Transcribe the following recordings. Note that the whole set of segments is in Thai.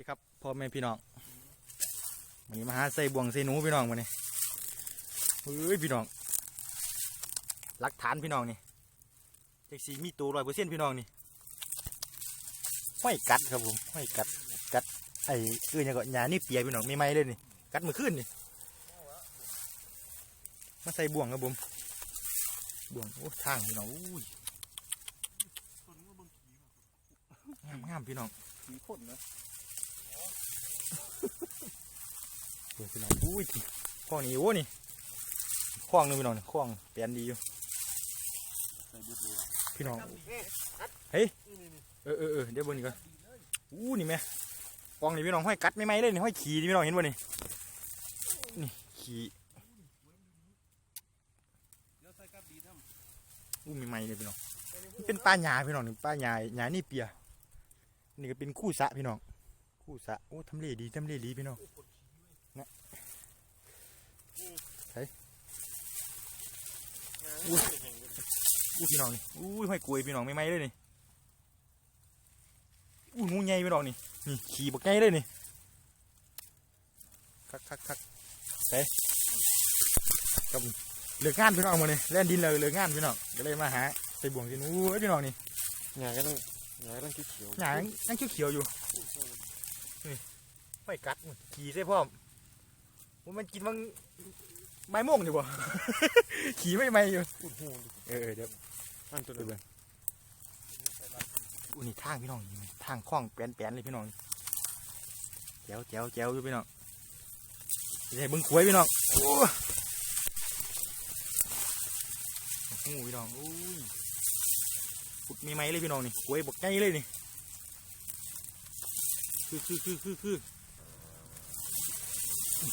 ดีครับพ่อแม่พี่น้องวันนี้มาหาใส่บ่วงใส่หนูพี่น้องมาเนี่ยเฮ้ยพี่น้องหลักฐานพี่น้องนี่เจ็กสีมีตัวร้อยเปอร์เซ็นต์พี่น้องนี่ห้อยกัดครับผมห้อยกัดกัดไอ้เอื้อยังก็หยานี่เปียพี่น้องไม่ไหมเลยนี่กัดมือขึ้นนี่มาใส่บ่วงครับผมบ่วงโอ้ทางพี่น้องอุ้ยงามงามพี่น้องผีพ่นนะ เปิดพี่น้องอุ้ยคล้องนี่โอ้นี่คล้องนึงพี่น้องนี่คล้องเปลี่ยนดีอยู่พี่น้องเฮ้ยเออเออเดี๋ยวบนนี่ก่อนอู้นี่แม่กองนี่พี่น้องห้อยกัดไม่ไหมเลยนี่ห้อยขี่นี่พี่น้องเห็นบ่นี่นี่ขี่อู้มีไหมเลยพี่น้องเป็นปลาหยาพี่น้องนี่ปลาหยาหยานี่เปียนี่ก็เป็นคู่สะพี่น้อง คู่สระโอ้ทำเลดีทำเลดีพี่น้องนะใช่อู้อู้พี่น้องนี่อู้ห้อยกลวยพี่น้องไม่ไหมเลยนี่อู้งูใหญ่พี่น้องนี่นี่ขี่บักใหญ่เลยนี่คักคักคักใช่ครับเหลืองานพี่น้องมาเนี่ยเล่นดินเลยเหลืองานพี่น้องก็เลยมาหาใส่บ่วงสิอู้ยพี่น้องนี่ำงานก็ต้องงานก็ต้องเขียวหยางยังเขียวๆอยู่นี่ ไม่กัดมันขี่ใส่พร้อมว่ามันกินมังใบม่วงดีบ่ขี่ไม่ไม่อยู่อุดหูเออเดี๋ยวอันตัวไปเดียวเบิ่งอุ้ยนี่ทางพี่น้องนี่ทางคล้องแปลนๆเลยพี่น้องแจ๋วแจ๋วแจ๋วอยู่พี่น้องจะให้เบิ่งขวยพี่น้องโอ้โหพี่น้องอุ้ยขุดมีไหมเลยพี่น้องนี่ขวยบกไงเลยนี่คือคือคือคือคือนี่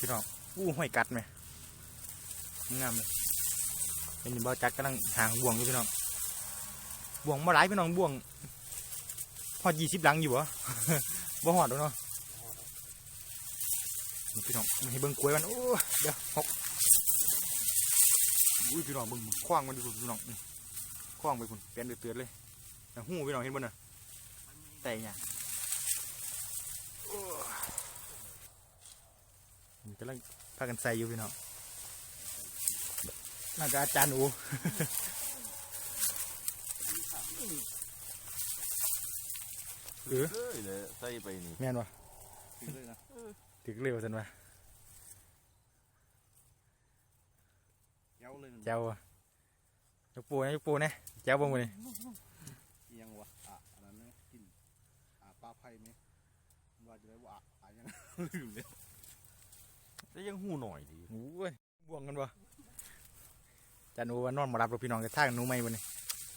พี่น้องอู้ห้อยกัดไหมงามเลยเป็นบ่าจักกำลังหางบ่วงอยู่พี่น้องบ่วงมาหลายพี่น้องบ่วงหอดยี่สิบหลังอยู่บ่บ่หอดหรอกเนาะพี่น้องมันให้เบิ่งกล้วยมันโอ้เดี๋ยวหกอุ้ยพี่น้องเบิ่งคว้างมันดิพี่น้องคว้างไปพุ่นเปลี่ยนเตือนเลยหูพี่น้องเห็นบ่น่ะแต่เนี่ยโอ้มัน กำลังพากันใส่อยู่พี่น้องน่าจะอาจารย์อูเออเอ้ยเลยใส่ไปนี่แม่นวะถึงเลยนะถึกเร็วสันวะเย้าเลยเจ้าอะยกปูนะยกปูนะเจ้าบ่มือนี่ยังวะอะอันนั้นนะกินอะปลาไผ่ไหมว่าจะได้ว่าอะอะยังลืมเลย แต่ยังหูหน่อยดีโอ้ยบ่วงกันวะจันอูว่านอนมารับเราพี่น้องกระทางหนูไม่บ่นี่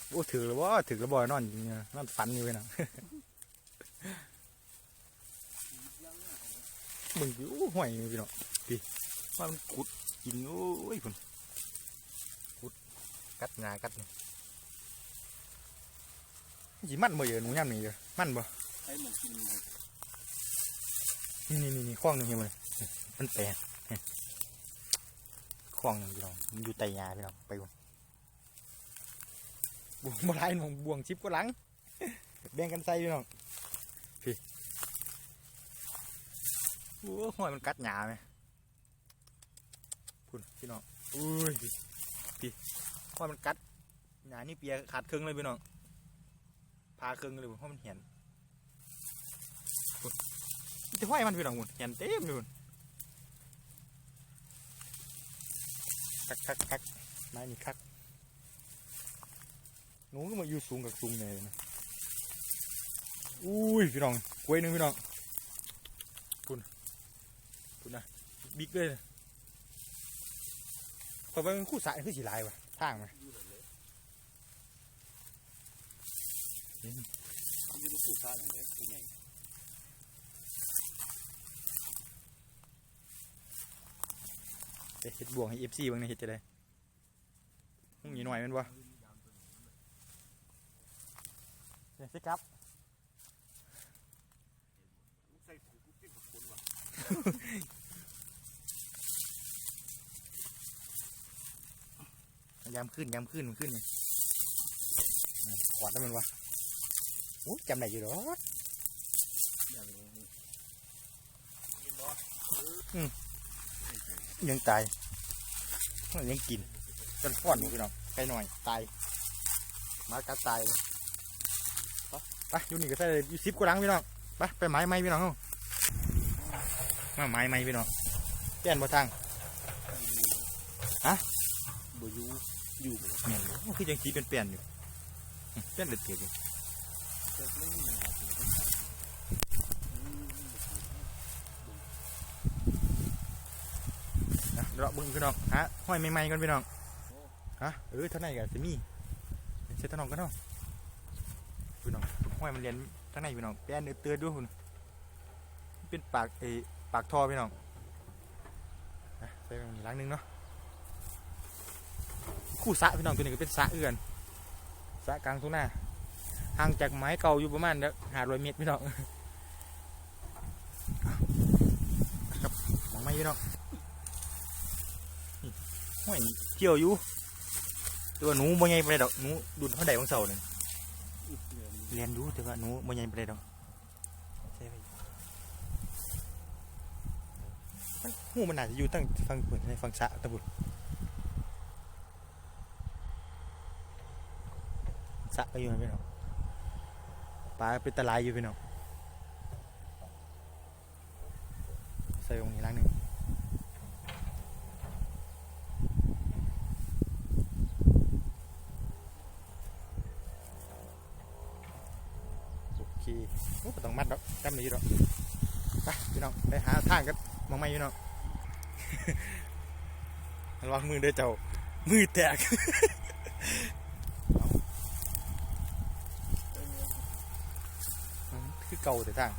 โอ้ถือแล้วบ่ถือแล้วบ่นอนจริงๆนอนฝันอยู่พี่น้องมึงโอ้ห่วยพี่น้องพี่ว่ามันกุดกินโอ้ยพุ่นกุดกัดงากัดนี่สิมันบ่เยอะหนูย่ำนี่เยอะมันบ่ใช้หมูกินหมูนี่นี่นี่นี่คล้องหนึ่งเห็นไหมนี่ มันแตกคล้องหนึ่งพี่น้องมันอยู่ใต้ยาพี่น้องไปบนบวงมาไล่น้องบวงชิปก็หลังแบ่งกันใส่พี่น้องพี่โอ้หอยมันกัดหยาไหมพุ่นพี่น้องอุ้ยพี่พี่หอยมันกัดหยานี่เปียขาดครึ่งเลยพี่น้องพาครึ่งเลยเพราะมันเหียนจะห้อยมันพี่น้องหุ่นเห็นเต็มเลยหุ่น คักคักคักไม้นี่คักหนูก็มาอยู่สูงกับสูงเลยนะอุ้ยพี่น้องกล้วยหนึงพี่น้องคุณคุณนะบิ๊กเลยนะพอไปเป็นคู่สายคือสีลายวะทางไหมยืนผูกตาอย่างนี้เป็นไง ไปเฮ็ดบวงให้เอฟซีบางในเฮ็ดจะได้มึงหนีหน่อยแมันวะเดี๋ยวสิครับใส่ถุงกุ๊กกิ๊กคนว่ะยามขึ้นยามขึ้นมันขึ้นนี่อ่าขวาดได้มันวะโอ้ยจำได้อยู่หรออย่างนี้ ยังตายมันยังกินจนฟ้อนอยู่พี่น้องไกลหน่อยตายหมากัดตายเลยไปไปอยู่นี่ก็ใส่เลยอยู่สิบกว่าหลังพี่น้องไปไปไม้ไม้พี่น้องเฮามาไม้ไม้พี่น้องเปลี่ยนบ่ทางบ่อยู่อยู่บ่แม่นบ่คือจังสีเป็นเปลี่ยนอยู่อืมเปลี่ยนเลือดเกิดอยู่แต่ไม่มีหยังครับ นะ เราบิ่งพี่น้องฮะห้อยใหม่ๆกันพี่น้องฮะเออท่าไหร่กันสิมีเช็ดท่าน้องกันเนาะพี่น้องห้อยมันเรียนท่าไหร่พี่น้องแป้นเตือนด้วยคุณเป็นปากเออปากท่อพี่น้องนะใส่ไปอีกหลังหนึงเนาะคู่สะพี่น้องตัวนี้ก็เป็นสะเอือนสะกลางทุ่งนาห่างจากไม้เก่าอยู่ประมาณห้าร้อยเมตรพี่น้องครับมองไม่พี่น้อง ห้วยเกี่ยวอยู่แต่ว่าหนูบ่ใหญ่ไปานใดดอกหนูดุนเท่าใดของเสาเนี่ยเรียนรู้แต่ว่าหนูบ่ใหญ่ไปานใดดอกใช่ไหมมันหูมันน่าจจะอยู่ตั้งฟังเปิดในฟังสะตะบุดสะก็อยู่ไหนะพี่น้องปลาเป็นตะไลายอยู่พี่น้องใส่ลงนี้ล้างหนึ่งีอู้ต้องมัดดอกจำได้ดอกไปพี่น้องไปหาทางกันมองไม่พี่น้องระวังมือเด้อเจ้า มือแตกคือเก่าแต่ทาง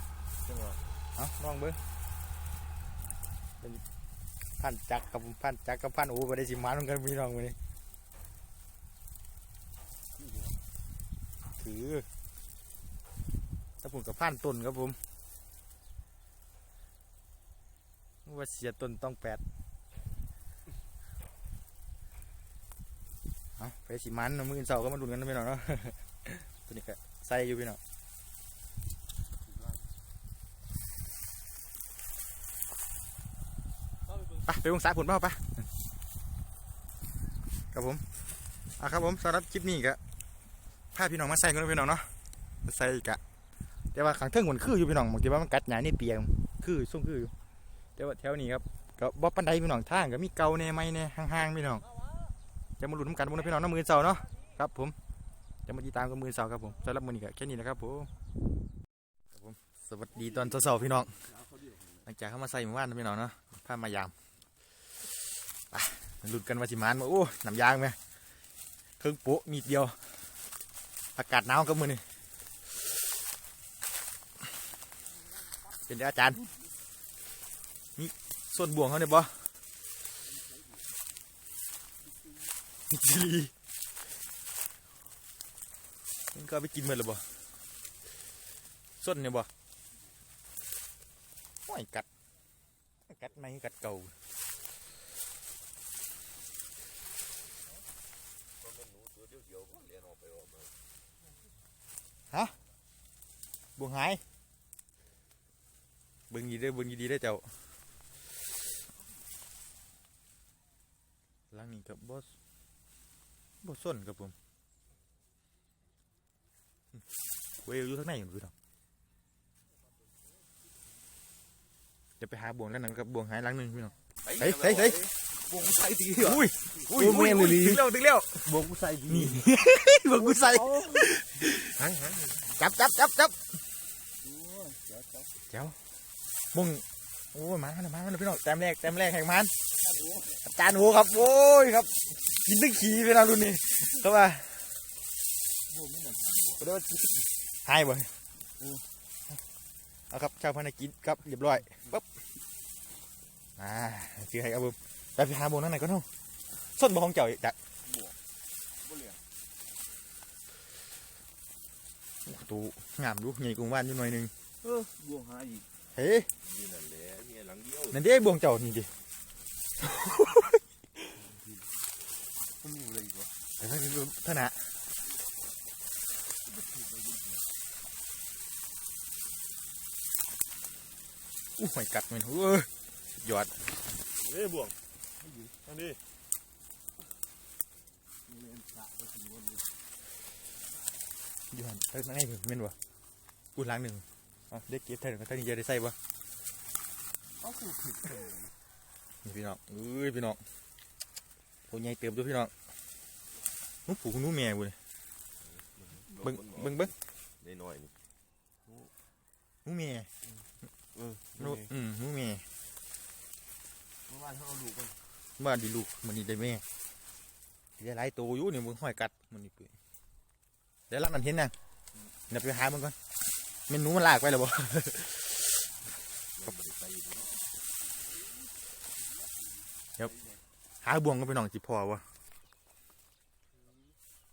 จังหวะเอาลองเบิ้งเป็นพันจักรกับพันจักรกับพันโอ้บ่ได้สิมาลงกันพี่น้องมือนี้ถือ ถ้าผมกับพันต้นครับผมว่าเสียต้นต้องแปดเอาไปสิมันเนาะมื้ออนเสาร์ก็มาดุนกันนะพี่น้องเนาะตัวนี้ก็ใส่อยู่พี่น้องไปไปวงสายผลเปล่าปะครับผมอะครับผมสำหรับคลิปนี้ก็พาพี่น้องมาใส่กันเนาะพี่น้องเนาะมาใส่กะ แต่ว่าขังเทิงมันคืออยู่พี่น้องบางทีว่ามันกัดหนานี่เปียงคือส่งคืออยู่แต่ว่าแถวนี้ครับก็บ่ปันไดพี่น้องทางก็มีเก่าแน่ไม่แน่ห่างๆพี่น้องจะมาหลุ้นนำกันบนพี่น้องน้ำมือเสาเนาะครับผมจะมาติดตามกับมือเสาครับผมสำหรับมือนี้ก็แค่นี้นะครับผมครับผมสวัสดีตอนเสาๆพี่น้องหลังจากเข้ามาใส่หมู่บ้านนะพี่น้องเนาะพามายามไปลุ้นกันว่าสิมานมาโอ้น้ำยางไหมเครื่องโป๊ะมีดเดียวอากาศหนาวกับมือนี่ เป็นอาจารย์นี่ส่วนบ่วงเขาเนี่ยบ่มีจีรีมันก็ไปกินมันหรือบ่ส้นเนี่ยบ่โอ้ยกัด กัดไม่กัดเก่าฮะบวงหาย เบิ่งดีเด้อเบิ่งดีๆเด้อเจ้าหลังนี้กับบอสบอสส้นครับผมเวลอยู่ทางไหนอยู่พี่น้องเดี๋ยวไปหาบ่วงแล้วนั้นกับบวงหายหลังหนึ่งพี่น้องเฮ้ยเฮ้ยเฮ้ยวงใส่ดีอุ้ยอุ้ยโอ้อุ้ยแม่นอุ้ยเลยดิถึงแล้วถึงแล้ววงใส่ดีนี่บ่วงกูใส่หังหังจับจับจับจับโอ้ยเดี๋ยวเดี๋ยวเจ้า บ่วงโอ้ยมาแล้วมาแล้วพี่น้องแต้มแรกแต้มแรกแห่งมันอาจารย์โหครับโอ้ยครับกินตึ้งขี่พี่น้องรุ่นนี้เข้ามาโอ้ไม่หนักเดี๋ยวหายบ่เอาครับชาวพนักกิจครับเรียบร้อยปั๊บอ่าคือให้ครับผมไปไปหาบ่วงนั่นไหนก็เนาะส้นบ่ของเจ้าอีกจ้ะบ่เหลี่ยมตูงามดูใหญ่กว่าบ้านอยู่หน่อยนึงเออวงหาอีก เฮ้ยนี่นั่นแหละนี่หลังเดียวนั่นเด้บวงเจ้านี่ดิมันมีอะไรอีกวะไปไปดูเท่านะอู้หอยกัดมันเว้ยยอดเฮ้ยบ่วงอันนี้มีเลนสะไปถึงวันนี้ยอดเอ้ยมาให้เม่นวะกูล้างหนึ่งเอาได้เก็บเท่าไหร่ก็เท่านี้จะได้ใส่ปะต้องคือผิดเลยนี่พี่น้องเอ้ยพี่น้องตัวใหญ่เติมด้วยพี่น้องหนู้ผูกหนู้แม่บุเลยเบิ้งเบิ้งเบิ้งได้หน่อยนี่หนู้แม่เออหนู้อืมหนู้แม่เมื่อวานเขาเอาลูกไปบ้านดีลูกมันนี่ได้แม่เดี๋ยวหลายตัวอยู่เนี่ยมึงห้อยกัดมันนี่เปื่อยเดี๋ยวรับมันเห็นยังเดี๋ยวไปหามันก่อน เมนูมันลากไปแล้วบ่หาบ่วงก็ไปหน่องจิพอวะ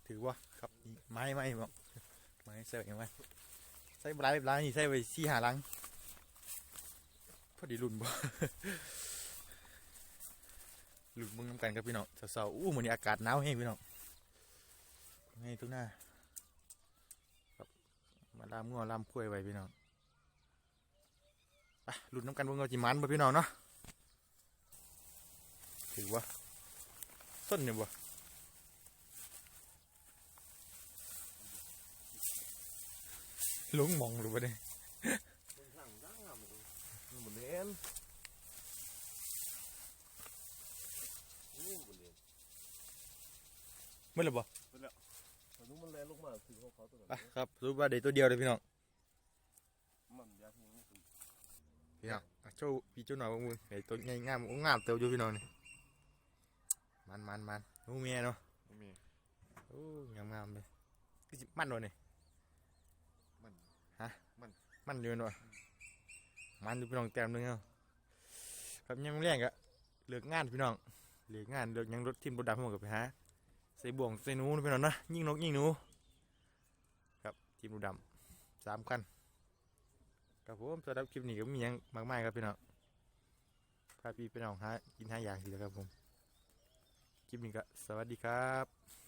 ถือว่าครับนี่ไม้ไม้บอกไม้ใส่ยังไงใส่ปลายปลายนี่ใส่ไปสี่หาลังพอดีรุ่นบ่หลุดมึงน้ำกันครับพี่น้องสาวๆอู้มันนี้อากาศหนาวแห้งพี่น้องให้ทุกหน้า มาลามงัวลามกล้วยไว้พี่น้องไปหลุดน้ำกันเบิ่งเอาจิมันบ่พี่น้องเนาะถือว่าส้นเนี่ยบ่หลงมองหรือบ่เนี่ยสั่งจ้างอะมันบ่เล่นโอ้บ่เล่นเมื่อไรบ่ตอ นนู้นมันแล่นลงมาถึงเขาเขาตัวไปนั้นครับรู้ว่าเดี๋ยวตัวเดียวเลยพี่น้องมันยากนี่มันคือพี่น้องอะโชว์พี่โจ้หน่อยว่ามึงเดี๋ยวตัวใหญ่งามงามเตียวอยู่พี่น้องนี่มันมันมันนูเมียเนาะบ่มีโอ้งามงามเลยคือสิมันวะนี่มันมันอยู่เนาะมันอยู่พี่น้องแต้มหนึงเนาะครับยังแรงกะเลือกงานพี่น้องเลือกงานเลือกหยังรถทีมรถดำหมดกับไปหา ใส่บ่วงใส่หนูนะพี่น้อยนะยิ่งนกยิ่งหนูครับทีมดูดำสามคันครับผมสำหรับคลิปนี้ก็มีอยังมากมายครับพี่น้องพาพี่ไปน้องหากินหาอย่างสิแล้วครับผมคลิปนี้ก็สวัสดีครับ